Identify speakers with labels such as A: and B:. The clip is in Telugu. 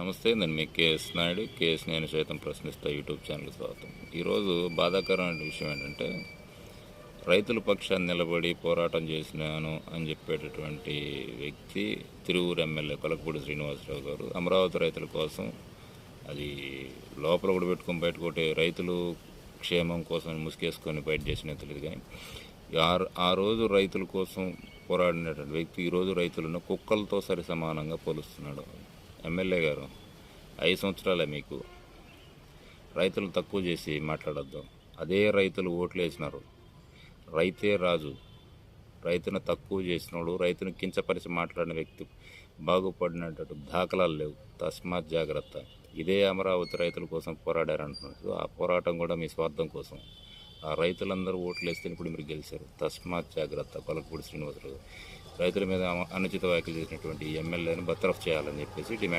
A: నమస్తే నేను మీ కేఎస్ నాయుడు. కేఎస్ నేను సైతం ప్రశ్నిస్తా యూట్యూబ్ ఛానల్ స్వాగతం. ఈరోజు బాధాకరమైన విషయం ఏంటంటే రైతుల పక్షాన్ని నిలబడి పోరాటం చేసినాను అని చెప్పేటటువంటి వ్యక్తి తిరువురు ఎమ్మెల్యే కొలకపూడి శ్రీనివాసరావు గారు అమరావతి రైతుల కోసం అది లోపల కూడా పెట్టుకొని బయట కొట్టే రైతులు క్షేమం కోసం ముసుగేసుకొని బయట చేసిన తెలియదు కానీ ఆ ఆ రోజు రైతుల కోసం పోరాడినటువంటి వ్యక్తి ఈరోజు రైతులను కుక్కలతో సరి సమానంగా పోలుస్తున్నాడు. ఎమ్మెల్యే గారు ఐదు సంవత్సరాలే మీకు. రైతులు తక్కువ చేసి మాట్లాడద్దు. అదే రైతులు ఓట్లు వేసినారు. రైతే రాజు. రైతును తక్కువ చేసినోడు రైతును కించపరిచి మాట్లాడిన వ్యక్తి బాగుపడినట్టు దాఖలాలు లేవు. తస్మాత్ జాగ్రత్త. ఇదే అమరావతి రైతుల కోసం పోరాడారంటున్నారు. ఆ పోరాటం కూడా మీ స్వార్థం కోసం. ఆ రైతులందరూ ఓట్లు వేస్తే ఇప్పుడు మీరు గెలిచారు. తస్మాత్ జాగ్రత్త. కొలకపూడి శ్రీనివాసరావు రైతుల మీద అనుచిత వ్యాఖ్యలు చేసినటువంటి ఎమ్మెల్యేను బర్తరఫ్ చేయాలని చెప్పేసి డిమాండ్